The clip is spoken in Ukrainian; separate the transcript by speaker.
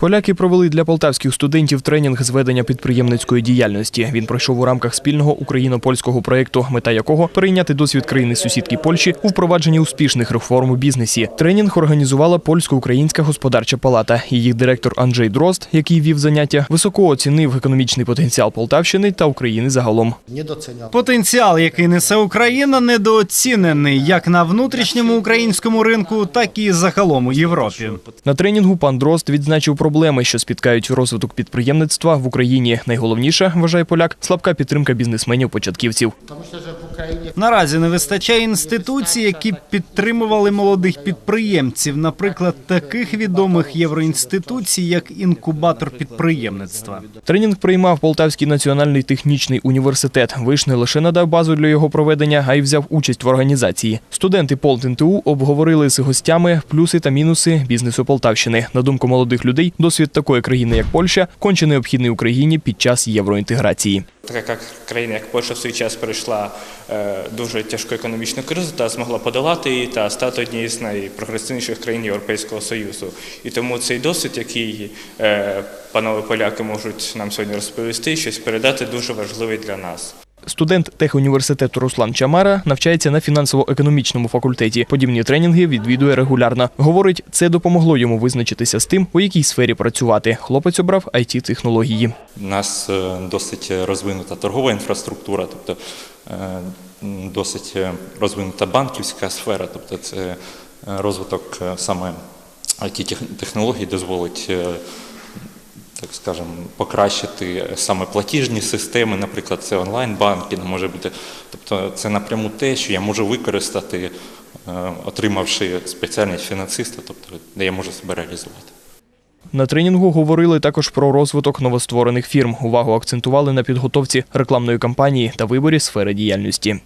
Speaker 1: Поляки провели для полтавських студентів тренінг з ведення підприємницької діяльності. Він пройшов у рамках спільного україно-польського проєкту, мета якого перейняти досвід країни сусідки Польщі у впровадженні успішних реформ у бізнесі. Тренінг організувала польсько-українська господарча палата. Її директор Анджей Дрозд, який вів заняття, високо оцінив економічний потенціал Полтавщини та України загалом.
Speaker 2: Потенціал, який несе Україна, недооцінений як на внутрішньому українському ринку, так і загалом у Європі.
Speaker 1: На тренінгу пан Дрозд відзначив проблеми, що спіткають розвиток підприємництва в Україні. Найголовніше, вважає поляк, слабка підтримка бізнесменів-початківців.
Speaker 2: Наразі не вистачає інституцій, які б підтримували молодих підприємців, наприклад, таких відомих євроінституцій, як інкубатор підприємництва.
Speaker 1: Тренінг приймав Полтавський національний технічний університет. Виш не лише надав базу для його проведення, а й взяв участь в організації. Студенти ПолтНТУ обговорили з гостями плюси та мінуси бізнесу Полтавщини. На думку молодих людей, досвід такої країни, як Польща, конче необхідний Україні під час євроінтеграції.
Speaker 3: Така країна, як Польща в свій час пройшла е, дуже тяжку економічну кризу та змогла подолати її та стати однією з найпрогресивніших країн Європейського Союзу. І тому цей досвід, який е, панове поляки можуть нам сьогодні розповісти, щось передати, дуже важливий для нас.
Speaker 1: Студент техуніверситету Руслан Чамара навчається на фінансово-економічному факультеті. Подібні тренінги відвідує регулярно. Говорить, це допомогло йому визначитися з тим, у якій сфері працювати. Хлопець обрав it технології
Speaker 4: У нас е, досить розвинута торгова інфраструктура, тобто е, досить розвинута банківська сфера, тобто це е, розвиток саме it технологій дозволить. Так скажемо, покращити саме платіжні системи, наприклад, це онлайн-банкінг може бути. Тобто це напряму те, що я можу використати, е, отримавши спеціальність фінансиста, тобто де я можу себе реалізувати.
Speaker 1: На тренінгу говорили також про розвиток новостворених фірм. Увагу акцентували на підготовці рекламної кампанії та виборі сфери діяльності.